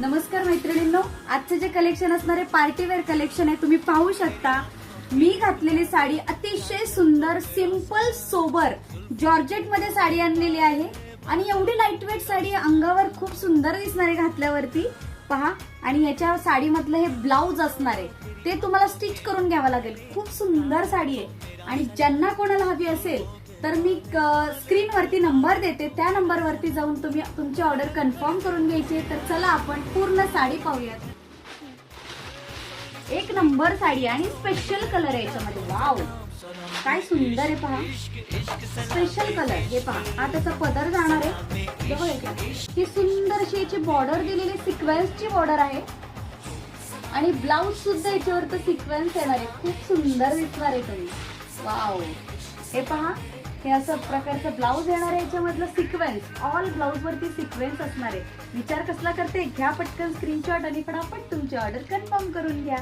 नमस्कार मैत्रिणींनो आजचे जे कलेक्शन असणारे पार्टीवेअर कलेक्शन आहे तुम्ही पाहू शकता. मी घातलेली साडी अतिशय सुंदर सिंपल सोबर जॉर्जेटमध्ये साडी आणलेली आहे. आणि एवढी लाईटवेट साडी अंगावर खूप सुंदर दिसणार आहे घातल्यावरती. पहा आणि याच्या साडीमधलं हे ब्लाऊज असणार आहे. ते तुम्हाला स्टिच करून घ्यावं लागेल. खूप सुंदर साडी आहे. आणि ज्यांना कोणाला हवी असेल तर मी स्क्रीनवरती नंबर देते. त्या नंबरवरती जाऊन तुम्ही तुमची ऑर्डर कन्फर्म करून घ्यायची तर चला आपण पूर्ण साडी पाहूयात. एक नंबर साडी आणि स्पेशल कलर आहे याच्यामध्ये. वाव काय सुंदर आहे पहा. स्पेशल कलर हे पहा. हा त्याचा पदर जाणार आहे. ही सुंदर अशी याची बॉर्डर दिलेली सिक्वेन्सची बॉर्डर आहे. आणि ब्लाऊज सुद्धा याच्यावर तर सिक्वेन्स येणार आहे. खूप सुंदर दिसणार आहे तुम्ही वाव हे पहा. हे असं प्रकारचं ब्लाऊज येणार आहे याच्यामधलं सिक्वेन्स ऑल ब्लाऊजवरती सिक्वेन्स असणार आहे. विचार कसला करते? घ्या पटकन स्क्रीनशॉट आणि फटाफट तुमची ऑर्डर कन्फर्म करून घ्या.